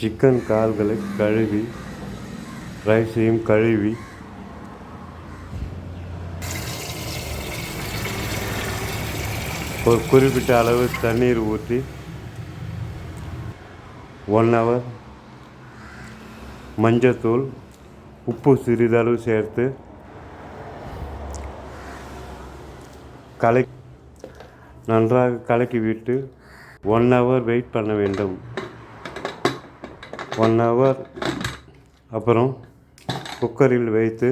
Chicken கால்களை கழுவி ரைஸையும் கழுவி. ஒரு குறிப்பிட்ட அளவு தண்ணீர் ஊற்றி ஒன் ஹவர் மஞ்சத்தூள் உப்பு சிறிதளவு சேர்த்து கலை நன்றாக கலக்கிவிட்டு ஒன் ஹவர் வெயிட் பண்ண வேண்டும். ஒன் ஹவர் அப்புறம் குக்கரில் வைத்து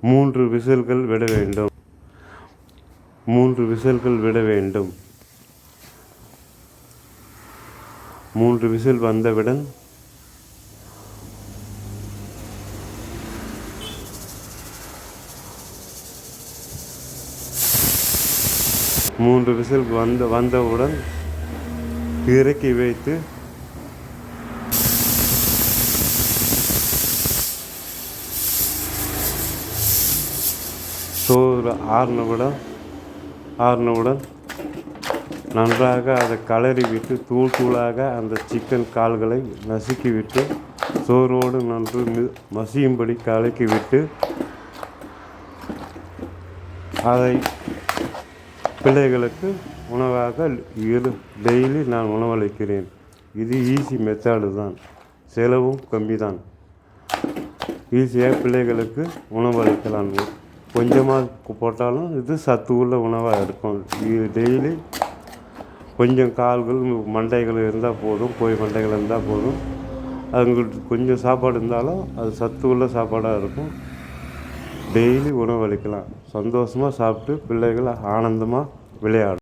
மூன்று விசில்கள் விட வேண்டும். மூன்று விசில்கள் விட வேண்டும். மூன்று விசில் வந்தவுடன் மூன்று விசில் வந்த வந்தவுடன் இறக்கி வைத்து சோறு ஆறினவுடன் ஆறினவுடன் நன்றாக அதை கலறி விட்டு தூள் தூளாக அந்த சிக்கன் கால்களை நசுக்கி விட்டு சோறோடு நன்று மசியும்படி கலக்கி விட்டு அதை பிள்ளைகளுக்கு உணவாக இரு டெய்லி நான் உணவளிக்கிறேன். இது ஈஸி மெத்தடு தான். செலவும் கம்மி தான் ஈஸியாக பிள்ளைகளுக்கு உணவளிக்கலாம். கொஞ்சமாக போட்டாலும் இது சத்து உள்ள உணவாக இருக்கும். இது டெய்லி கொஞ்சம் கால்கள் மண்டைகள் இருந்தால் போதும் போய் மண்டைகள் இருந்தால் போதும். அவங்களுக்கு கொஞ்சம் சாப்பாடு இருந்தாலும் அது சத்து உள்ள சாப்பாடாக இருக்கும். டெய்லி உணவளிக்கலாம். சந்தோஷமாக சாப்பிட்டு பிள்ளைகள் ஆனந்தமாக விளையாடும்